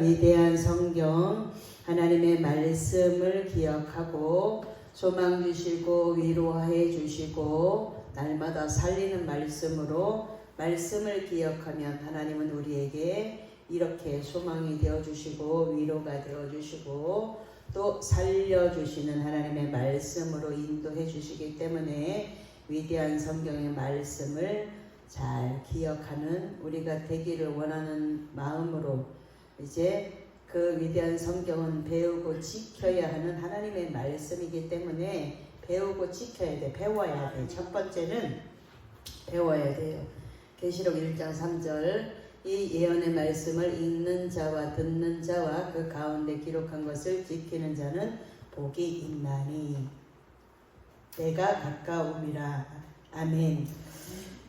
위대한 성경 하나님의 말씀을 기억하고 소망 주시고 위로해 주시고 날마다 살리는 말씀으로 말씀을 기억하면 하나님은 우리에게 이렇게 소망이 되어 주시고 위로가 되어 주시고 또 살려 주시는 하나님의 말씀으로 인도해 주시기 때문에 위대한 성경의 말씀을 잘 기억하는 우리가 되기를 원하는 마음으로 이제 그 위대한 성경은 배우고 지켜야 하는 하나님의 말씀이기 때문에 배우고 지켜야 돼. 배워야 돼. 첫 번째는 배워야 돼요. 계시록 1장 3절 이 예언의 말씀을 읽는 자와 듣는 자와 그 가운데 기록한 것을 지키는 자는 복이 있나니 내가 가까움이라. 아멘.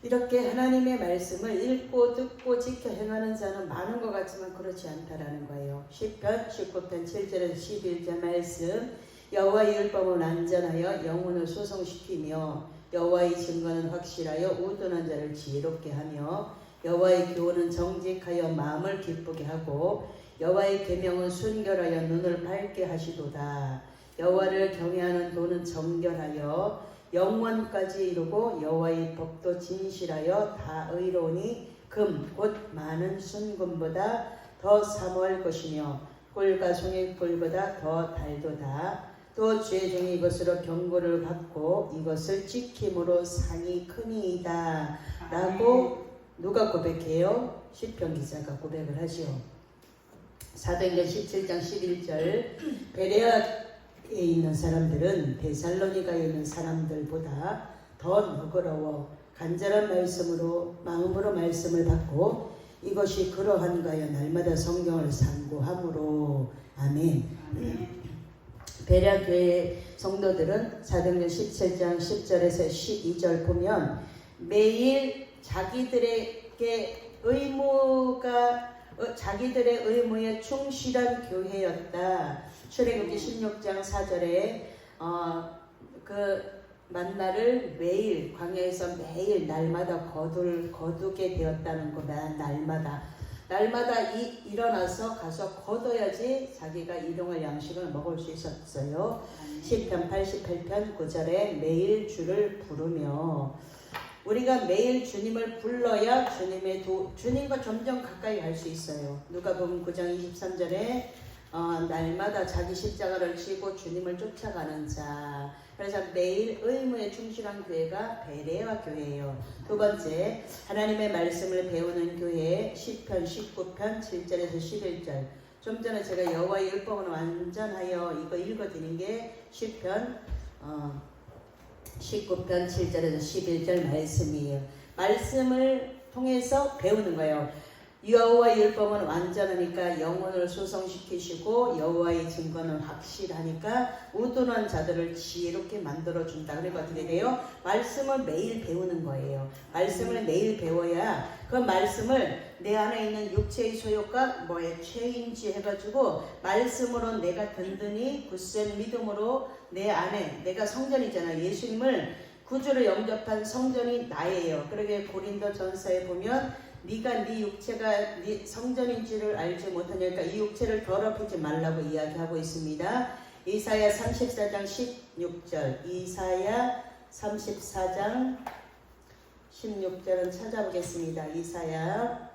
이렇게 하나님의 말씀을 읽고 듣고 지켜 행하는 자는 많은 것 같지만 그렇지 않다라는 거예요. 10편 19편 7절에서 11절 말씀 여호와의 율법은 안전하여 영혼을 소성시키며 여호와의 증거는 확실하여 우둔한 자를 지혜롭게 하며 여호와의 교훈은 정직하여 마음을 기쁘게 하고 여호와의 계명은 순결하여 눈을 밝게 하시도다. 여호와를 경외하는 도는 정결하여 영원까지 이루고 여호와의 법도 진실하여 다 의로우니 금 곧 많은 순금보다 더 사모할 것이며 꿀과 송이꿀보다 더 달도다. 또죄 중에 이것으로 경고를 받고 이것을 지킴으로 상이 크니이다. 라고 누가 고백해요? 시편 기자가 고백을 하지요. 사도행전 17장 11절 베레아 에 있는 사람들은 데살로니가에 있는 사람들보다 더 너그러워 간절한 말씀으로 마음으로 말씀을 받고 이것이 그러한가여 날마다 성경을 상고함으로 아멘. 베레아 교회 성도들은 사도행전 17장 10절에서 12절 보면 매일 자기들에게 의무가 어, 자기들의 의무에 충실한 교회였다. 출애굽기 16장 4절에 어, 그 만나를 매일 광야에서 매일 날마다 거둘 거두게 되었다는 거다. 날마다 날마다 이, 일어나서 가서 거둬야지 자기가 일용할 양식을 먹을 수 있었어요. 10편 88편 9절에 매일 주를 부르며 우리가 매일 주님을 불러야 주님의 도, 주님과 점점 가까이 갈 수 있어요. 누가 보면 9장 23절에 어, 날마다 자기 십자가를 지고 주님을 쫓아가는 자. 그래서 매일 의무에 충실한 교회가 베레아 교회예요. 두 번째, 하나님의 말씀을 배우는 교회 10편, 19편, 7절에서 11절. 좀 전에 제가 여호와의 율법은 완전하여 이거 읽어드린 게 10편 어, 19편 7절에서 11절 말씀이에요. 말씀을 통해서 배우는 거예요. 여호와의 율법은 완전하니까 영혼을 소성시키시고 여호와의 증거는 확실하니까 우둔한 자들을 지혜롭게 만들어 준다. 그러니까 어떻게 돼요? 말씀을 매일 배우는 거예요. 말씀을 매일 배워야 그 말씀을 내 안에 있는 육체의 소욕과 뭐의 죄인지 해가지고 말씀으로 내가 든든히 굳센 믿음으로 내 안에 내가 성전이잖아. 예수님을 구주를 영접한 성전이 나예요. 그러게 고린도 전서에 보면 네가 네 육체가 네 성전인 줄을 알지 못하니까 이 육체를 더럽히지 말라고 이야기하고 있습니다. 이사야 34장 16절 이사야 34장 16절은 찾아보겠습니다. 이사야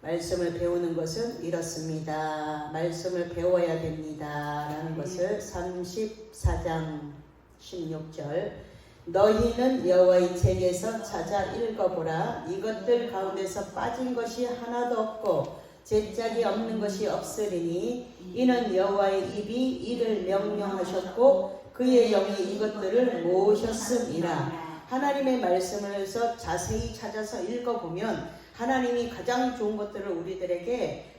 말씀을 배우는 것은 이렇습니다. 말씀을 배워야 됩니다. 라는 것을 34장 16절 너희는 여호와의 책에서 찾아 읽어보라. 이것들 가운데서 빠진 것이 하나도 없고 제짝이 없는 것이 없으리니 이는 여호와의 입이 이를 명령하셨고 그의 영이 이것들을 모으셨음이라. 하나님의 말씀을서 자세히 찾아서 읽어보면 하나님이 가장 좋은 것들을 우리들에게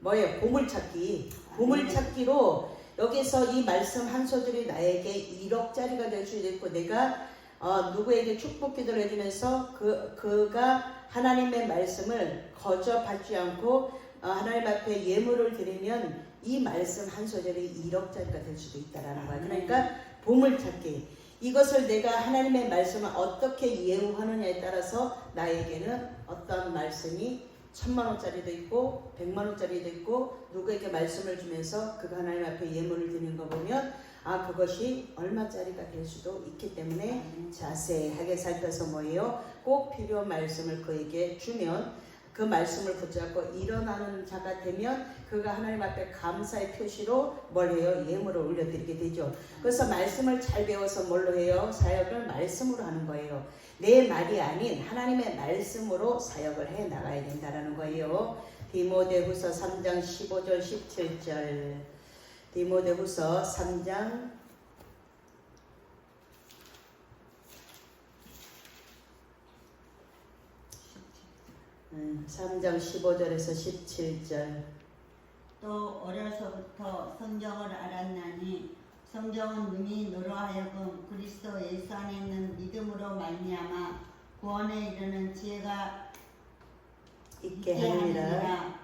뭐예요? 보물찾기. 보물찾기로 여기서 이 말씀 한 소절이 나에게 1억짜리가 될 수도 있고 내가 어, 누구에게 축복 기도를 해주면서 그, 그가 하나님의 말씀을 거저 받지 않고 어, 하나님 앞에 예물을 드리면 이 말씀 한 소절이 1억짜리가 될 수도 있다라는 거야. 그러니까 보물찾기. 이것을 내가 하나님의 말씀을 어떻게 예우하느냐에 따라서 나에게는 어떤 말씀이 천만 원짜리도 있고 백만 원짜리도 있고 누구에게 말씀을 주면서 그가 하나님 앞에 예물을 드리는 거 보면 아 그것이 얼마짜리가 될 수도 있기 때문에 자세하게 살펴서 뭐예요? 꼭 필요한 말씀을 그에게 주면 그 말씀을 붙잡고 일어나는 자가 되면 그가 하나님 앞에 감사의 표시로 뭘 해요? 예물을 올려드리게 되죠. 그래서 말씀을 잘 배워서 뭘로 해요? 사역을 말씀으로 하는 거예요. 내 말이 아닌 하나님의 말씀으로 사역을 해 나가야 된다는 거예요. 디모데후서 3장 15절 17절 디모데후서 3장 음, 3장 15절에서 17절. 또 어려서부터 성경을 알았나니 성경은 능히 너로 하여금 그리스도 예수 안에 있는 믿음으로 말미암아 구원에 이르는 지혜가 있게 하느니라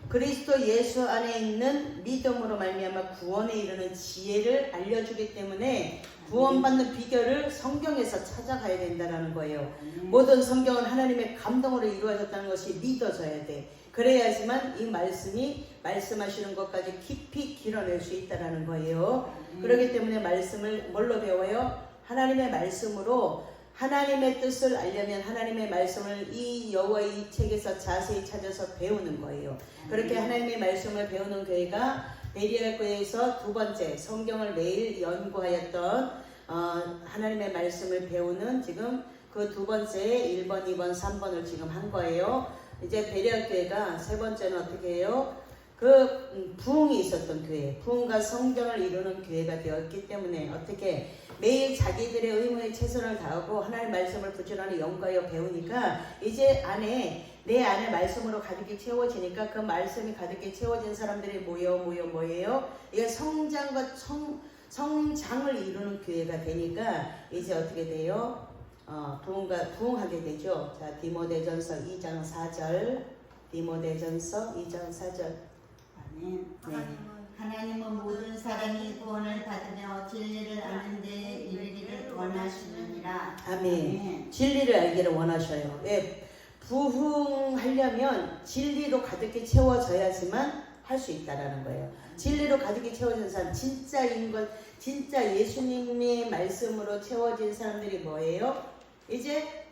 그리스도 예수 안에 있는 믿음으로 말미암아 구원에 이르는 지혜를 알려주기 때문에 구원받는 비결을 성경에서 찾아가야 된다는 거예요. 모든 성경은 하나님의 감동으로 이루어졌다는 것이 믿어져야 돼. 그래야지만 이 말씀이 말씀하시는 것까지 깊이 길어낼 수 있다라는 거예요. 그렇기 때문에 말씀을 뭘로 배워요? 하나님의 말씀으로 하나님의 뜻을 알려면 하나님의 말씀을 이 여호와의 이 책에서 자세히 찾아서 배우는 거예요. 그렇게 하나님의 말씀을 배우는 교회가 베리알 교회에서 두 번째 성경을 매일 연구하였던 어, 하나님의 말씀을 배우는 지금 그 두 번째 1번, 2번, 3번을 지금 한 거예요. 이제 베리알 교회가 세 번째는 어떻게 해요? 그 음, 부흥이 있었던 교회, 부흥과 성경을 이루는 교회가 되었기 때문에 어떻게 매일 자기들의 의무에 최선을 다하고 하나님의 말씀을 부지런히 연구하여 배우니까 이제 안에 내 안에 말씀으로 가득히 채워지니까 그 말씀이 가득히 채워진 사람들이 모여 모여 뭐예요? 이게 성장과 성, 성장을 이루는 교회가 되니까 이제 어떻게 돼요? 어, 부흥과 부흥하게 되죠. 자 디모데전서 2장 4절 디모데전서 2장 4절 아멘. 네. 하나님은 모든 사람이 구원을 받으며 진리를 아는 데에 이르기를 원하시느니라. 아멘. 진리를 알기를 원하셔요. 왜? 부흥하려면 진리로 가득히 채워져야지만 할 수 있다라는 거예요. 진리로 가득히 채워진 사람, 진짜인 것, 진짜 예수님의 말씀으로 채워진 사람들이 뭐예요? 이제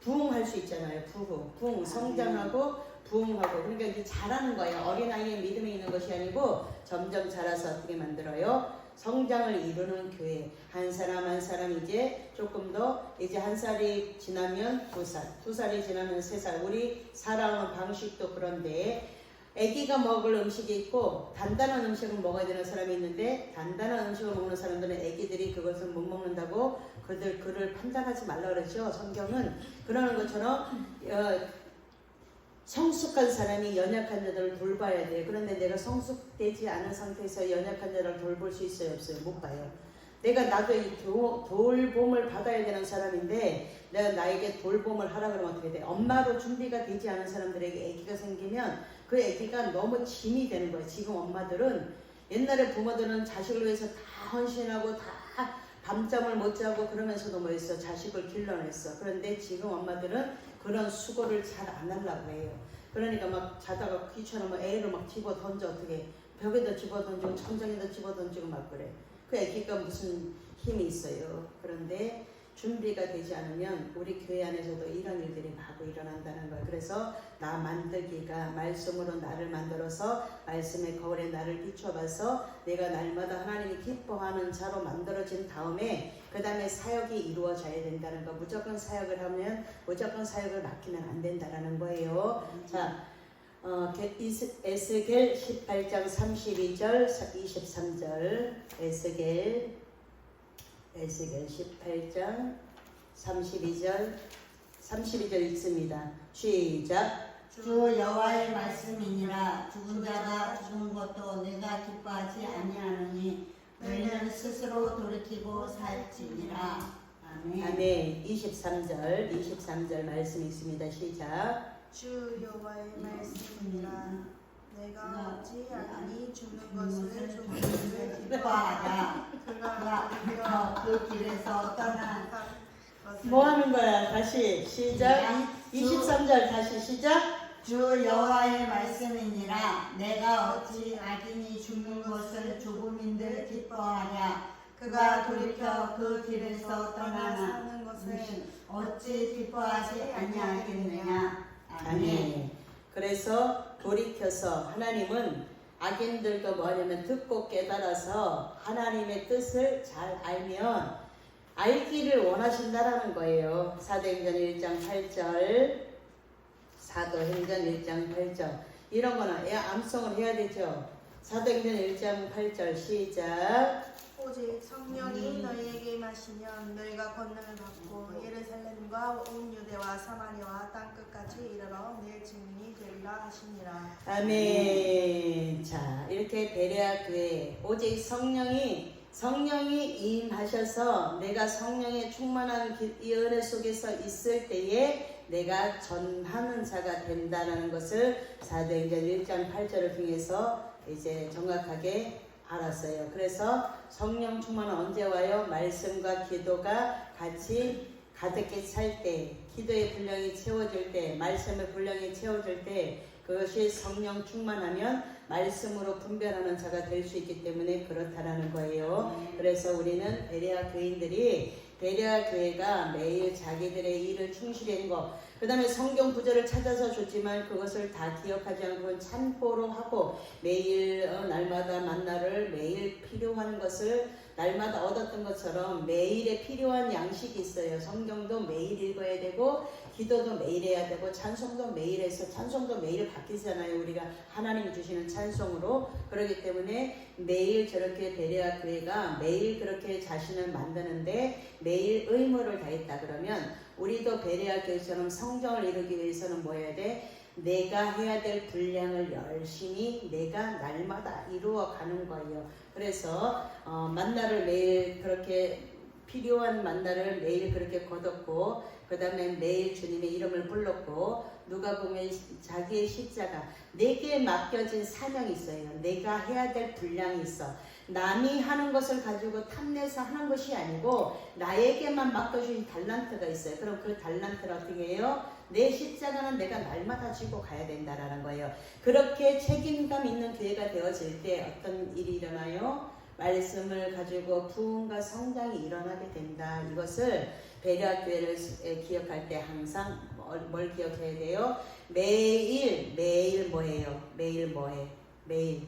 부흥할 수 있잖아요. 부흥, 부흥, 성장하고 부흥하고 그러니까 이제 잘하는 거예요. 어린아이의 믿음에 있는 것이 아니고 점점 자라서 어떻게 만들어요? 성장을 이루는 교회 한 사람 한 사람 이제 조금 더 이제 한 살이 지나면 두 살, 두 살이 지나면 세 살. 우리 살아오는 방식도 그런데 아기가 먹을 음식이 있고 단단한 음식을 먹어야 되는 사람이 있는데 단단한 음식을 먹는 사람들은 아기들이 그것을 못 먹는다고 그들 그를 판단하지 말라 그러죠. 성경은 그러는 것처럼 어, 성숙한 사람이 연약한 자들을 돌봐야 돼. 그런데 내가 성숙되지 않은 상태에서 연약한 자를 돌볼 수 있어요, 없어요? 못 봐요. 내가 나도 이 도, 돌봄을 받아야 되는 사람인데 내가 나에게 돌봄을 하라 그러면 어떻게 돼? 엄마로 준비가 되지 않은 사람들에게 아기가 생기면 그 아기가 너무 짐이 되는 거예요. 지금 엄마들은 옛날에 부모들은 자식을 위해서 다 헌신하고 다 밤잠을 못 자고 그러면서도 뭐 했어? 자식을 길러냈어. 그런데 지금 엄마들은 그런 수고를 잘 안 하려고 해요. 그러니까 막 자다가 귀찮으면 애를 막 집어 던져 어떻게 벽에다 집어 던지고 천장에다 집어 던지고 막 그래. 그 애기가 무슨 힘이 있어요. 그런데 준비가 되지 않으면 우리 교회 안에서도 이런 일들이 마구 일어난다는 거예요. 그래서 나 만들기가 말씀으로 나를 만들어서 말씀의 거울에 나를 비춰봐서 내가 날마다 하나님이 기뻐하는 자로 만들어진 다음에 그 다음에 사역이 이루어져야 된다는 거. 무조건 사역을 하면 무조건 사역을 맡기면 안 된다는 거예요. 자, 어, 에스겔 18장 32절 23절 에스겔 에스겔 18장 32절 32절 읽습니다. 시작. 주 여호와의 말씀이니라 죽은 자가 죽은 것도 내가 기뻐하지 아니하노니 너희는 스스로 돌이키고 살지니라. 아멘. 아멘. 23절, 23절 말씀 있습니다. 시작. 주 여호와의 말씀이니라 내가 어찌 악인이 죽는 것을 조금을 기뻐하라. 그가 그가 그 길에서 떠나 것을 뭐 하는 거야? 다시 시작. 23절 다시 시작. 주 여호와의 말씀이니라 내가 어찌 악인이 죽는 것을 조금인들 기뻐하랴 그가 돌이켜 그 길에서 떠나나 사는 것을 어찌 기뻐하지 아니하겠느냐 아멘 아멘. 그래서 돌이켜서 하나님은 악인들도 뭐냐면 듣고 깨달아서 하나님의 뜻을 잘 알면 알기를 원하신다라는 거예요. 사도행전 1장 8절, 사도행전 1장 8절 이런 거는 애 암송을 해야 되죠. 사도행전 1장 8절 시작. 오직 성령이 너희에게 마시면 너희가 권능을 받고 예루살렘과 온 유대와 사마리아와 땅 끝까지 이르러 내 증인이 되리라 하시니라 아멘. 자, 이렇게 베레아 교회 오직 성령이 성령이 임하셔서 내가 성령의 충만한 기- 이 은혜 속에서 있을 때에 내가 전하는 자가 된다는 것을 사도행전 1장 8절을 통해서 이제 정확하게 알았어요. 그래서 성령 충만은 언제 와요? 말씀과 기도가 같이 가득히 찰 때, 기도의 분량이 채워질 때, 말씀의 분량이 채워질 때, 그것이 성령 충만하면 말씀으로 분별하는 자가 될 수 있기 때문에 그렇다라는 거예요. 그래서 우리는 베레아 교인들이 베레아 교회가 매일 자기들의 일을 충실히 한 거, 그 다음에 성경 구절을 찾아서 줬지만 그것을 다 기억하지 않고 참고로 하고 매일 어, 날마다 만나를 매일 필요한 것을 날마다 얻었던 것처럼 매일에 필요한 양식이 있어요. 성경도 매일 읽어야 되고 기도도 매일 해야 되고 찬송도 매일 해서 찬송도 매일 바뀌잖아요. 우리가 하나님이 주시는 찬송으로 그렇기 때문에 매일 저렇게 베레아 교회가 매일 그렇게 자신을 만드는데 매일 의무를 다했다 그러면 우리도 베레아 교회처럼 성정을 이루기 위해서는 뭐 해야 돼? 내가 해야 될 분량을 열심히 내가 날마다 이루어 가는 거예요. 그래서 어, 만나를 매일 그렇게 필요한 만나를 매일 그렇게 거뒀고 그 다음에 매일 주님의 이름을 불렀고 누가 보면 자기의 십자가 내게 맡겨진 사명이 있어요. 내가 해야 될 분량이 있어. 남이 하는 것을 가지고 탐내서 하는 것이 아니고 나에게만 맡겨진 달란트가 있어요. 그럼 그 달란트를 어떻게 해요? 내 십자가는 내가 날마다 지고 가야 된다라는 거예요. 그렇게 책임감 있는 교회가 되어질 때 어떤 일이 일어나요? 말씀을 가지고 부흥과 성장이 일어나게 된다. 이것을 베레아 교회를 기억할 때 항상 뭘, 뭘 기억해야 돼요? 매일 매일 뭐예요? 매일 뭐해? 매일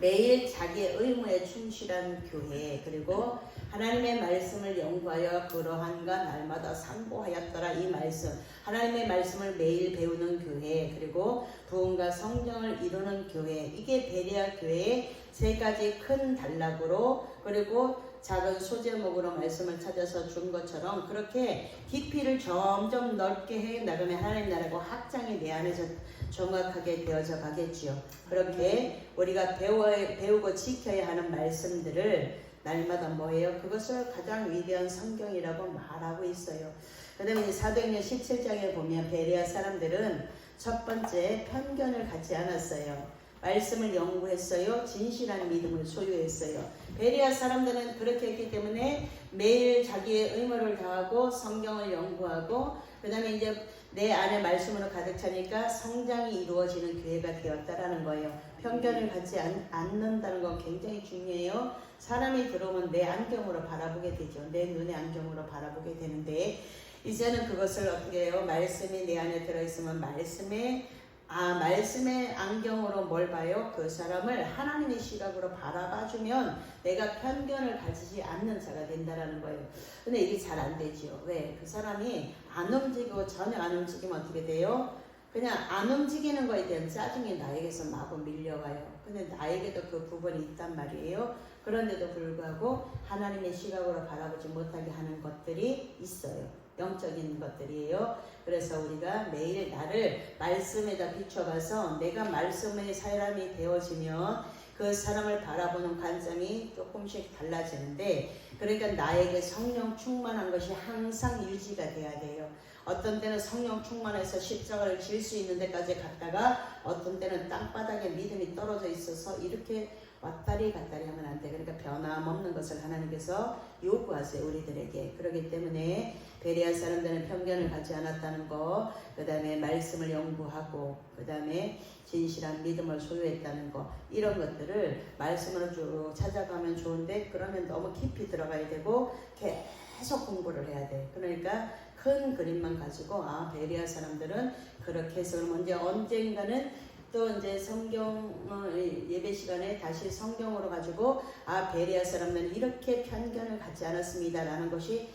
매일 자기의 의무에 충실한 교회 그리고 하나님의 말씀을 연구하여 그러한가 날마다 상고하였더라. 이 말씀 하나님의 말씀을 매일 배우는 교회 그리고 부흥과 성령을 이루는 교회 이게 베레아 교회의 세 가지 큰 단락으로 그리고 작은 소제목으로 말씀을 찾아서 준 것처럼 그렇게 깊이를 점점 넓게 해 나가면 하나님 나라고 확장이 내 안에서 정확하게 되어져 가겠지요. 그렇게 우리가 배워, 배우고 지켜야 하는 말씀들을 날마다 뭐예요? 그것을 가장 위대한 성경이라고 말하고 있어요. 그 다음에 사도행전 17장에 보면 베레아 사람들은 첫 번째 편견을 갖지 않았어요. 말씀을 연구했어요. 진실한 믿음을 소유했어요. 베리아 사람들은 그렇게 했기 때문에 매일 자기의 의무를 다하고 성경을 연구하고 그 다음에 이제 내 안에 말씀으로 가득 차니까 성장이 이루어지는 교회가 되었다라는 거예요. 편견을 갖지 않, 않는다는 건 굉장히 중요해요. 사람이 들어오면 내 안경으로 바라보게 되죠. 내 눈의 안경으로 바라보게 되는데 이제는 그것을 어떻게 해요? 말씀이 내 안에 들어있으면 말씀에 아, 말씀의 안경으로 뭘 봐요? 그 사람을 하나님의 시각으로 바라봐주면 내가 편견을 가지지 않는 자가 된다라는 거예요. 근데 이게 잘 안 되지요. 왜? 그 사람이 안 움직이고 전혀 안 움직이면 어떻게 돼요? 그냥 안 움직이는 거에 대한 짜증이 나에게서 마구 밀려와요. 근데 나에게도 그 부분이 있단 말이에요. 그런데도 불구하고 하나님의 시각으로 바라보지 못하게 하는 것들이 있어요. 영적인 것들이에요. 그래서 우리가 매일 나를 말씀에다 비춰봐서 내가 말씀의 사람이 되어지면 그 사람을 바라보는 관점이 조금씩 달라지는데 그 그러니까 나에게 성령 충만한 것이 항상 유지가 돼야 돼요. 어떤 때는 성령 충만해서 십자가를 질 수 있는 데까지 갔다가 어떤 때는 땅바닥에 믿음이 떨어져 있어서 이렇게 왔다리 갔다리 하면 안 돼. 그러니까 변함없는 것을 하나님께서 요구하세요 우리들에게. 그렇기 때문에 베리아 사람들은 편견을 갖지 않았다는 거, 그 다음에 말씀을 연구하고, 그 다음에 진실한 믿음을 소유했다는 거, 이런 것들을 말씀으로 쭉 찾아가면 좋은데, 그러면 너무 깊이 들어가야 되고, 계속 공부를 해야 돼. 그러니까 큰 그림만 가지고, 아, 베리아 사람들은 그렇게 해서 그럼 언제, 언젠가는 또 이제 성경 어, 예배 시간에 다시 성경으로 가지고 아 베리아 사람들은 이렇게 편견을 갖지 않았습니다라는 것이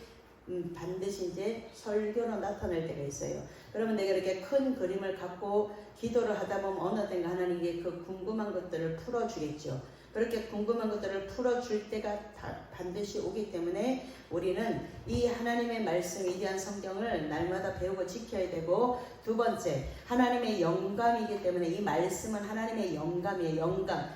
음, 반드시 이제 설교로 나타날 때가 있어요. 그러면 내가 이렇게 큰 그림을 갖고 기도를 하다 보면 어느 때인가 하나님께 그 궁금한 것들을 풀어주겠죠. 그렇게 궁금한 것들을 풀어줄 때가 다 반드시 오기 때문에 우리는 이 하나님의 말씀, 위대한 성경을 날마다 배우고 지켜야 되고 두 번째, 하나님의 영감이기 때문에 이 말씀은 하나님의 영감이에요. 영감.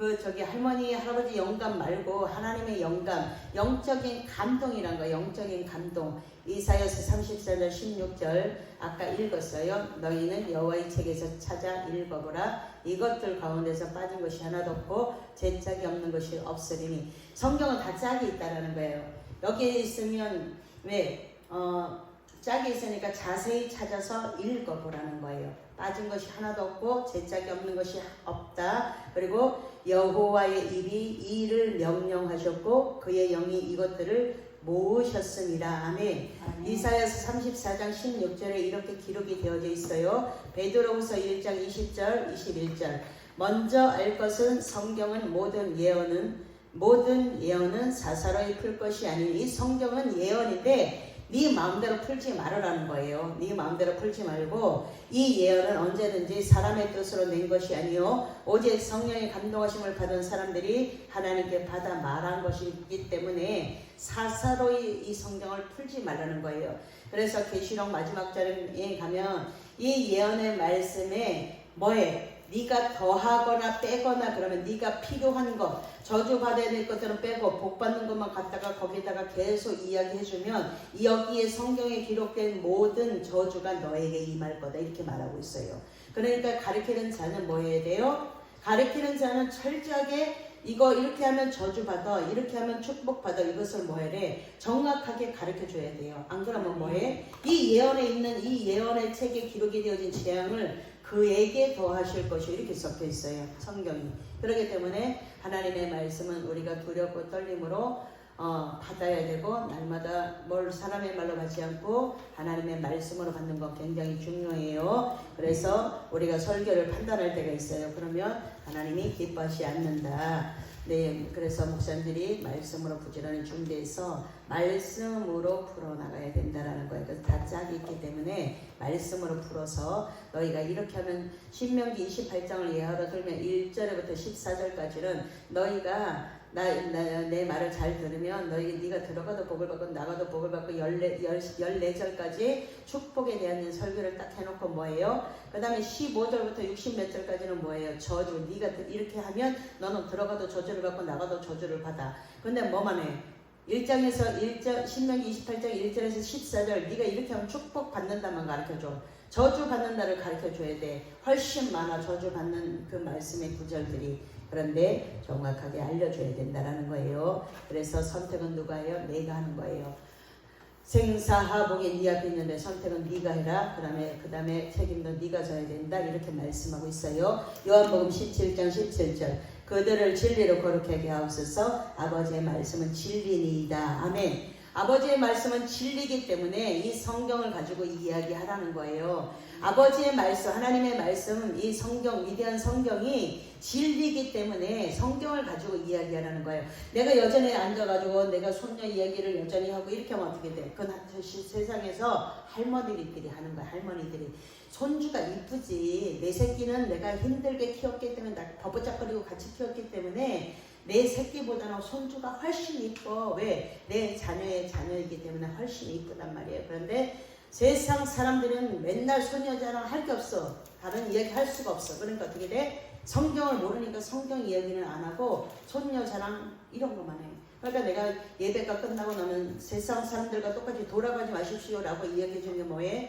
그 저기 할머니 할아버지 영감 말고 하나님의 영감 영적인 감동이란 거 영적인 감동. 이사야서 34절 16절 아까 읽었어요. 너희는 여호와의 책에서 찾아 읽어보라. 이것들 가운데서 빠진 것이 하나도 없고 제 짝이 없는 것이 없으리니. 성경은 다 짝이 있다라는 거예요. 여기에 있으면 왜? 어, 짝이 있으니까 자세히 찾아서 읽어보라는 거예요. 빠진 것이 하나도 없고 제 짝이 없는 것이 없다. 그리고 여호와의 입이 이를 명령하셨고 그의 영이 이것들을 모으셨습니다. 아멘. 이사야서 34장 16절에 이렇게 기록이 되어져 있어요. 베드로후서 1장 20절, 21절. 먼저 알 것은 성경은 모든 예언은 모든 예언은 사사로이 풀 것이 이 성경은 예언인데 네 마음대로 풀지 말으라는 거예요. 네 마음대로 풀지 말고 이 예언은 언제든지 사람의 뜻으로 낸 것이 아니요 오직 성령의 감동하심을 받은 사람들이 하나님께 받아 말한 것이기 때문에 사사로이 이 성경을 풀지 말라는 거예요. 그래서 계시록 마지막 절에 가면 이 예언의 말씀에 뭐에 네가 더하거나 빼거나 그러면 네가 필요한 것 저주 받아야 될 것들은 빼고 복 받는 것만 갖다가 거기다가 계속 이야기해주면 여기에 성경에 기록된 모든 저주가 너에게 임할 거다 이렇게 말하고 있어요. 그러니까 가르치는 자는 뭐 해야 돼요? 가르치는 자는 철저하게 이거 이렇게 하면 저주 받아 이렇게 하면 축복 받아 이것을 뭐해 정확하게 가르쳐 줘야 돼요. 안 그러면 뭐해? 이 예언에 있는 이 예언의 책에 기록이 되어진 재앙을 그에게 더하실 것이 이렇게 섞여 있어요. 성경이. 그렇기 때문에 하나님의 말씀은 우리가 두렵고 떨림으로 어, 받아야 되고 날마다 뭘 사람의 말로 받지 않고 하나님의 말씀으로 받는 거 굉장히 중요해요. 그래서 우리가 설교를 판단할 때가 있어요. 그러면 하나님이 기뻐하지 않는다. 네, 그래서 목사님들이 말씀으로 부지런히 준비해서 말씀으로 풀어나가야 된다라는 거예요. 그래서 다 짝이 있기 때문에 말씀으로 풀어서 너희가 이렇게 하면 신명기 28장을 예하로 들면 1절부터 14절까지는 너희가 나, 나, 내 말을 잘 들으면 너희 네가 들어가도 복을 받고 나가도 복을 받고 14, 14절까지 축복에 대한 설교를 딱 해놓고 뭐예요? 그 다음에 15절부터 60몇 절까지는 뭐예요? 저주. 네가 이렇게 하면 너는 들어가도 저주를 받고 나가도 저주를 받아. 근데 뭐만 해? 1장에서 1절, 신명기 28장 1절에서 14절 네가 이렇게 하면 축복 받는다만 가르쳐줘. 저주 받는다를 가르쳐줘야 돼. 훨씬 많아 저주 받는 그 말씀의 구절들이. 그런데 정확하게 알려줘야 된다라는 거예요. 그래서 선택은 누가 해요? 내가 하는 거예요. 생사하복이 네 앞에 있는데 선택은 네가 해라. 그다음에 그다음에 책임도 네가 져야 된다. 이렇게 말씀하고 있어요. 요한복음 17장 17절. 그들을 진리로 거룩하게 하옵소서. 아버지의 말씀은 진리니이다. 아멘. 아버지의 말씀은 진리이기 때문에 이 성경을 가지고 이야기하라는 거예요. 아버지의 말씀, 하나님의 말씀, 이 성경, 위대한 성경이 진리이기 때문에 성경을 가지고 이야기하라는 거예요. 내가 여전히 앉아가지고 내가 손녀 이야기를 여전히 하고 이렇게 하면 어떻게 돼? 그건 세상에서 할머니들이 하는 거야, 할머니들이. 손주가 이쁘지. 내 새끼는 내가 힘들게 키웠기 때문에 나 버벅작거리고 같이 키웠기 때문에 내 새끼보다는 손주가 훨씬 이뻐. 왜? 내 자녀의 자녀이기 때문에 훨씬 이쁘단 말이에요. 그런데 세상 사람들은 맨날 소녀 자랑 할 게 없어. 다른 이야기 할 수가 없어. 그러니까 어떻게 돼? 성경을 모르니까 성경 이야기는 안 하고 손녀 자랑 이런 것만 해. 그러니까 내가 예배가 끝나고 나면 세상 사람들과 똑같이 돌아가지 마십시오라고 이야기해 주는 게 뭐예요?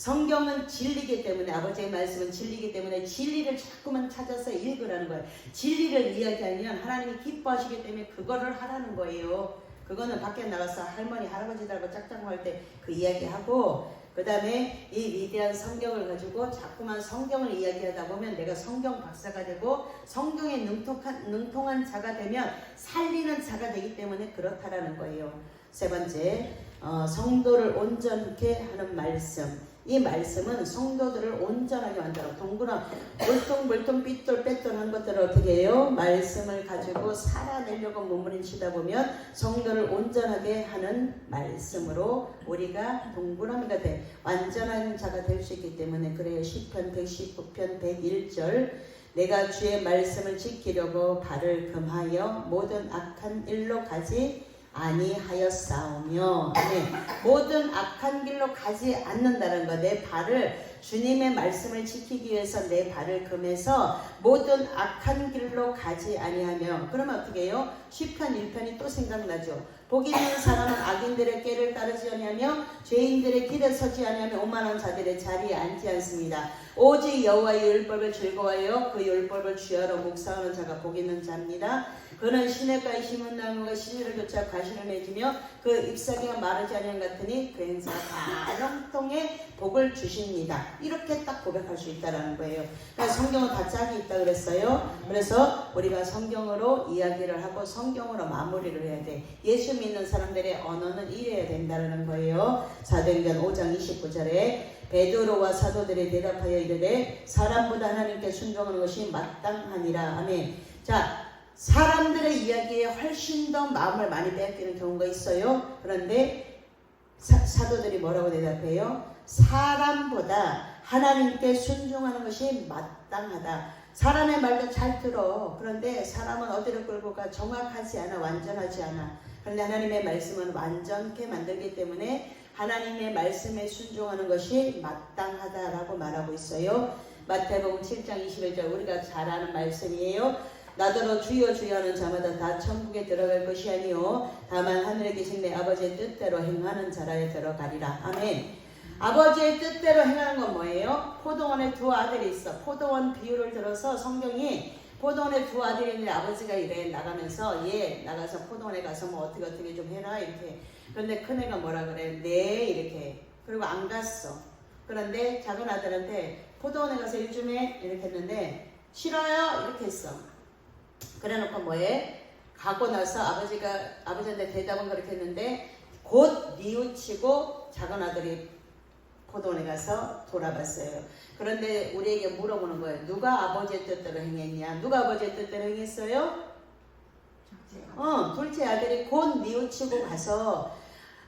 성경은 진리기 때문에 아버지의 말씀은 진리기 때문에 진리를 자꾸만 찾아서 읽으라는 거예요. 진리를 이야기하면 하나님이 기뻐하시기 때문에 그거를 하라는 거예요. 그거는 밖에 나가서 할머니 할아버지들하고 짝짝할 때 그 이야기하고 그 다음에 이 위대한 성경을 가지고 자꾸만 성경을 이야기하다 보면 내가 성경 박사가 되고 성경에 능통한, 능통한 자가 되면 살리는 자가 되기 때문에 그렇다라는 거예요. 세 번째, 어, 성도를 온전케 하는 말씀. 이 말씀은 성도들을 온전하게 만들어 동그란 물통물통 삐뚤 빼뚤한 것들을 어떻게 해요? 말씀을 가지고 살아내려고 몸부림치다 보면 성도를 온전하게 하는 말씀으로 우리가 동그라미가 돼 완전한 자가 될 수 있기 때문에 그래요. 10편 119편 101절 내가 주의 말씀을 지키려고 발을 금하여 모든 악한 일로 가지 아니하였사오며 네. 모든 악한 길로 가지 않는다는 거내 발을 주님의 말씀을 지키기 위해서 내 발을 금해서 모든 악한 길로 가지 아니하며 그러면 어떻게 해요? 10편 1편이 또 생각나죠. 복이 있는 사람은 악인들의 길을 따르지 아니하며 죄인들의 길에 서지 아니하며 오만한 자들의 자리에 앉지 않습니다. 오직 여호와의 율법을 즐거워하여 그 율법을 주야로 묵상하는 자가 복 있는 자입니다. 그는 시냇가에 심은 나무가 씨를 교차 가시를 맺으며 그 잎사귀가 마르지 않은 같으니 그 행사가 다 형통에 복을 주십니다. 이렇게 딱 고백할 수 있다라는 거예요. 그러니까 성경은 다 짝이 있다 그랬어요. 그래서 우리가 성경으로 이야기를 하고 성경으로 마무리를 해야 돼. 예수 믿는 사람들의 언어는 이래야 된다는 거예요. 사도행전 5장 29절에 베드로와 사도들이 대답하여 이르되 사람보다 하나님께 순종하는 것이 마땅하니라. 아멘. 자, 사람들의 이야기에 훨씬 더 마음을 많이 빼앗기는 경우가 있어요. 그런데 사, 사도들이 뭐라고 대답해요? 사람보다 하나님께 순종하는 것이 마땅하다. 사람의 말도 잘 들어. 그런데 사람은 어디로 끌고 가 정확하지 않아, 완전하지 않아. 그런데 하나님의 말씀은 완전케 만들기 때문에 하나님의 말씀에 순종하는 것이 마땅하다라고 말하고 있어요. 마태복음 7장 21절 우리가 잘 아는 말씀이에요. 나더러 주여 주여 하는 자마다 다 천국에 들어갈 것이 아니요 다만 하늘에 계신 내 아버지의 뜻대로 행하는 자라에 들어가리라. 아멘. 아버지의 뜻대로 행하는 건 뭐예요? 포도원에 두 아들이 있어. 포도원 비유를 들어서 성경이 포도원에 두 아들이 있는데 아버지가 이래 나가면서 얘 나가서 포도원에 가서 뭐 어떻게 어떻게 좀 해라 이렇게. 그런데 큰애가 뭐라 그래? 네 이렇게. 그리고 안 갔어. 그런데 작은 아들한테 포도원에 가서 요즘에 이렇게 했는데 싫어요 이렇게 했어. 그래놓고 뭐해? 가고 나서 아버지가 아버지한테 대답은 그렇게 했는데 곧 뉘우치고 작은 아들이 포도원에 가서 돌아봤어요. 그런데 우리에게 물어보는 거예요. 누가 아버지의 뜻대로 행했냐? 누가 아버지의 뜻대로 행했어요? 어, 둘째 아들이 곧 뉘우치고 가서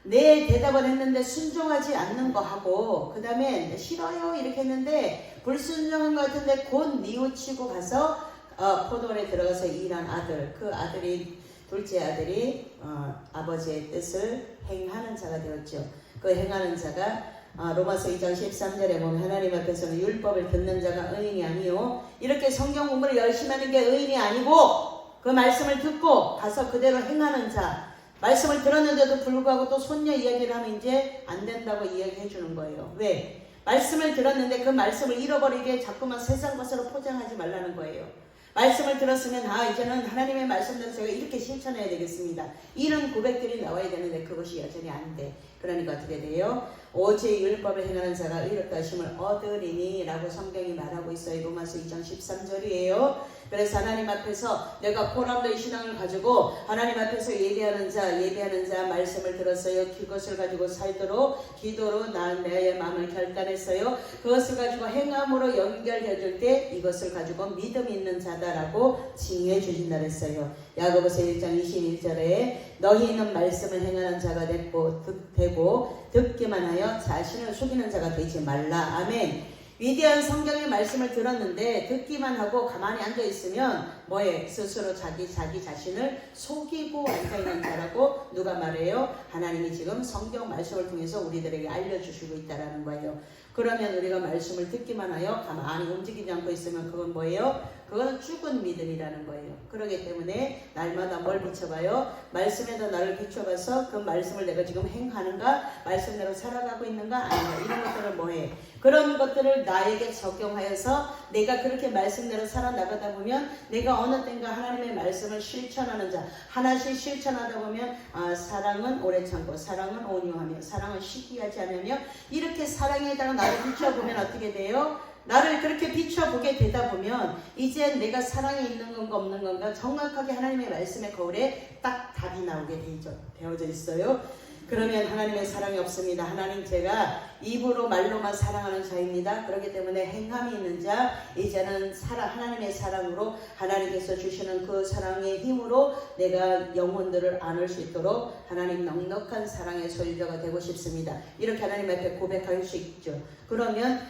내 대답을 했는데 순종하지 않는 거 하고 그 다음에 싫어요 이렇게 했는데 불순종한 것 같은데 곧 뉘우치고 가서 어, 포도원에 들어가서 일한 아들 그 아들이 둘째 아들이 어, 아버지의 뜻을 행하는 자가 되었죠. 그 행하는 자가 아, 로마서 2장 13절에 보면 하나님 앞에서는 율법을 듣는 자가 의인이 아니요 이렇게 성경 공부를 열심히 하는 게 의인이 아니고 그 말씀을 듣고 가서 그대로 행하는 자 말씀을 들었는데도 불구하고 또 손녀 이야기를 하면 이제 안 된다고 이야기해 주는 거예요. 왜? 말씀을 들었는데 그 말씀을 잃어버리게 자꾸만 세상 것으로 포장하지 말라는 거예요. 말씀을 들었으면 아 이제는 하나님의 말씀대로 제가 이렇게 실천해야 되겠습니다. 이런 고백들이 나와야 되는데 그것이 여전히 안 돼. 그러니까 어떻게 돼요? 오직 율법을 행하는 자가 의롭다 하심을 얻으리니 라고 성경이 말하고 있어요. 로마서 2장 13절이에요. 그래서 하나님 앞에서 내가 포람도의 신앙을 가지고 하나님 앞에서 예배하는 자, 예배하는 자 말씀을 들었어요. 그것을 가지고 살도록 기도로 난내 마음을 결단했어요. 그것을 가지고 행함으로 연결해 줄 때 이것을 가지고 믿음 있는 자다라고 칭해 주신다 그랬어요. 야고보서 1장 21절에 너희는 말씀을 행하는 자가 됐고 듣, 되고 듣기만 하여 자신을 속이는 자가 되지 말라. 아멘. 위대한 성경의 말씀을 들었는데 듣기만 하고 가만히 앉아 있으면 뭐에 스스로 자기 자기 자신을 속이고 앉아 있는 자라고 누가 말해요? 하나님이 지금 성경 말씀을 통해서 우리들에게 알려주시고 있다라는 거예요. 그러면 우리가 말씀을 듣기만 하여 가만히 움직이지 않고 있으면 그건 뭐예요? 그거는 죽은 믿음이라는 거예요. 그렇기 때문에 날마다 뭘 비춰봐요? 말씀에다 나를 비춰봐서 그 말씀을 내가 지금 행하는가? 말씀대로 살아가고 있는가? 아닌가? 이런 것들을 뭐해? 그런 것들을 나에게 적용하여서 내가 그렇게 말씀대로 살아나가다 보면 내가 어느 때인가 하나님의 말씀을 실천하는 자 하나씩 실천하다 보면 아, 사랑은 오래 참고 사랑은 온유하며 사랑은 시기하지 않으며 이렇게 사랑에다가 나를 비춰보면 어떻게 돼요? 나를 그렇게 비춰보게 되다 보면 이제 내가 사랑이 있는 건가 없는 건가 정확하게 하나님의 말씀의 거울에 딱 답이 나오게 되죠. 되어져 있어요. 그러면 하나님의 사랑이 없습니다. 하나님 제가 입으로 말로만 사랑하는 자입니다. 그렇기 때문에 행함이 있는 자 이제는 사랑 하나님의 사랑으로 하나님께서 주시는 그 사랑의 힘으로 내가 영혼들을 안을 수 있도록 하나님 넉넉한 사랑의 소유자가 되고 싶습니다. 이렇게 하나님 앞에 고백할 수 있죠. 그러면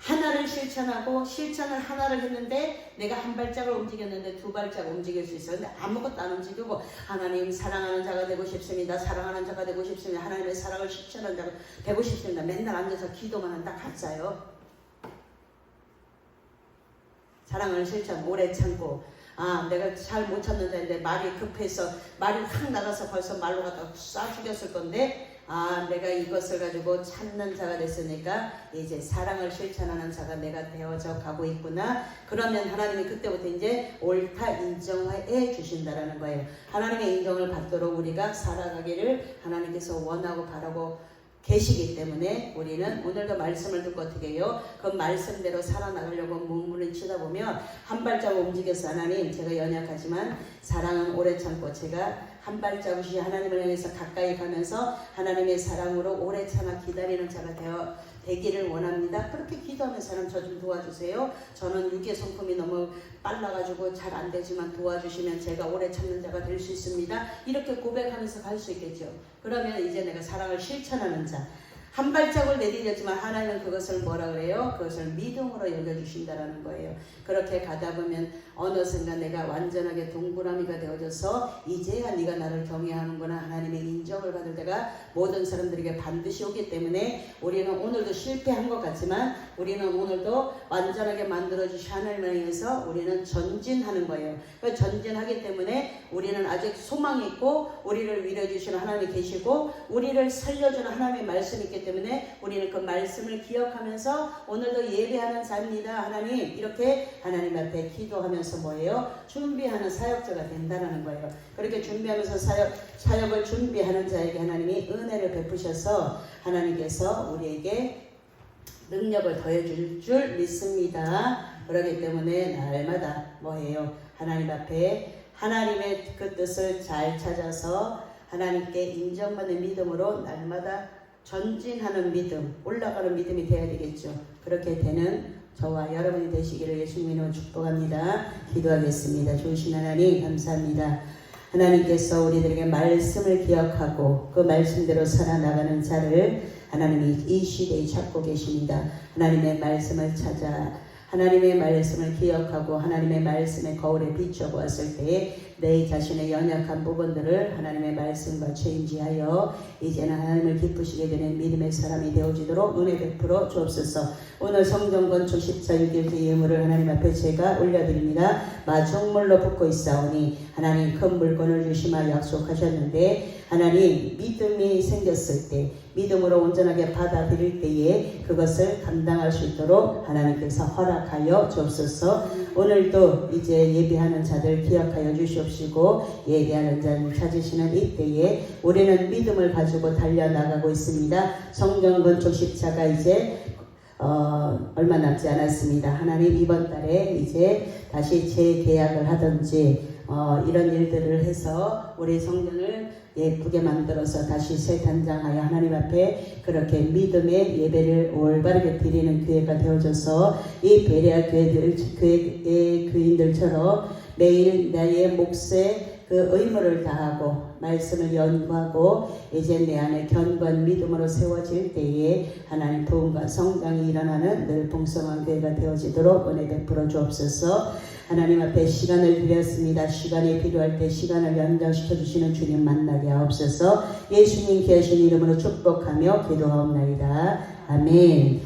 하나를 실천하고 실천을 하나를 했는데 내가 한 발짝을 움직였는데 두 발짝 움직일 수 있어. 근데 아무것도 안 움직이고 하나님 사랑하는 자가 되고 싶습니다. 사랑하는 자가 되고 싶습니다. 하나님의 사랑을 실천하는 자가 되고 싶습니다. 맨날 앉아서 기도만 한다 가짜요. 사랑을 실천 오래 참고 아 내가 잘못 참는 자인데 말이 급해서 말이 확 나가서 벌써 말로 갖다 쏴 죽였을 건데 아 내가 이것을 가지고 참는 자가 됐으니까 이제 사랑을 실천하는 자가 내가 되어져 가고 있구나 그러면 하나님이 그때부터 이제 옳다 인정해 주신다라는 거예요 하나님의 인정을 받도록 우리가 살아가기를 하나님께서 원하고 바라고 계시기 때문에 우리는 오늘도 말씀을 듣고 어떻게 해요? 그 말씀대로 살아나가려고 몸부림치다 보면 한 발짝 움직여서 하나님 제가 연약하지만 사랑은 오래 참고 제가 한 발자국씩 하나님을 향해서 가까이 가면서 하나님의 사랑으로 오래 참아 기다리는 자가 되어 되기를 원합니다. 그렇게 기도하는 사람 저 좀 도와주세요. 저는 유괴 성품이 너무 빨라가지고 잘 안 되지만 도와주시면 제가 오래 참는 자가 될 수 있습니다. 이렇게 고백하면서 갈 수 있겠죠. 그러면 이제 내가 사랑을 실천하는 자. 한 발짝을 내디뎠지만 하나님은 그것을 뭐라 그래요? 그것을 믿음으로 여겨주신다라는 거예요. 그렇게 가다 보면 어느 순간 내가 완전하게 동그라미가 되어져서 이제야 네가 나를 경외하는구나 하나님의 인정을 받을 때가 모든 사람들에게 반드시 오기 때문에 우리는 오늘도 실패한 것 같지만 우리는 오늘도 완전하게 만들어주신 하나님을 위해서 우리는 전진하는 거예요. 그 전진하기 때문에 우리는 아직 소망이 있고 우리를 위로해주시는 하나님이 계시고 우리를 살려주는 하나님의 말씀이 있기 때문에 우리는 그 말씀을 기억하면서 오늘도 예배하는 자입니다. 하나님 이렇게 하나님 앞에 기도하면서 뭐예요? 준비하는 사역자가 된다는 거예요. 그렇게 준비하면서 사역, 사역을 준비하는 자에게 하나님이 은혜를 베푸셔서 하나님께서 우리에게 능력을 더해줄 줄 믿습니다. 그렇기 때문에 날마다 뭐예요? 하나님 앞에 하나님의 그 뜻을 잘 찾아서 하나님께 인정받는 믿음으로 날마다 전진하는 믿음, 올라가는 믿음이 되어야 되겠죠. 그렇게 되는 저와 여러분이 되시기를 예수님으로 축복합니다. 기도하겠습니다. 좋으신 하나님 감사합니다. 하나님께서 우리들에게 말씀을 기억하고 그 말씀대로 살아나가는 자를 하나님이 이 시대에 찾고 계십니다. 하나님의 말씀을 찾아 하나님의 말씀을 기억하고 하나님의 말씀의 거울에 비춰보았을 때에 내 자신의 연약한 부분들을 하나님의 말씀과 체인지하여 이제는 하나님을 기쁘시게 되는 믿음의 사람이 되어지도록 은혜 베풀어 주옵소서. 오늘 성전권 조14 6일째 예물을 하나님 앞에 제가 올려드립니다. 마중물로 붓고 있사오니 하나님 큰 물건을 주시마 약속하셨는데 하나님 믿음이 생겼을 때 믿음으로 온전하게 받아들일 때에 그것을 감당할 수 있도록 하나님께서 허락하여 주옵소서. 오늘도 이제 예배하는 자들 기억하여 주시옵시고 예배하는 자를 찾으시는 이때에 우리는 믿음을 가지고 달려나가고 있습니다. 성전 건축 십자가 이제 어, 얼마 남지 않았습니다. 하나님 이번 달에 이제 다시 재계약을 하든지 어, 이런 일들을 해서 우리 성전을 예쁘게 만들어서 다시 재단장하여 하나님 앞에 그렇게 믿음의 예배를 올바르게 드리는 교회가 되어져서 이 베레아 교회들, 교회의 교인들처럼 매일 나의 몫에 그 의무를 다하고 말씀을 연구하고 이제 내 안에 견고한 믿음으로 세워질 때에 하나님 부흥과 성장이 일어나는 늘 풍성한 교회가 되어지도록 은혜 베풀어 주옵소서 하나님 앞에 시간을 드렸습니다. 시간이 필요할 때 시간을 연장시켜 주시는 주님 만나게 하옵소서 예수님 귀하신 이름으로 축복하며 기도하옵나이다. 아멘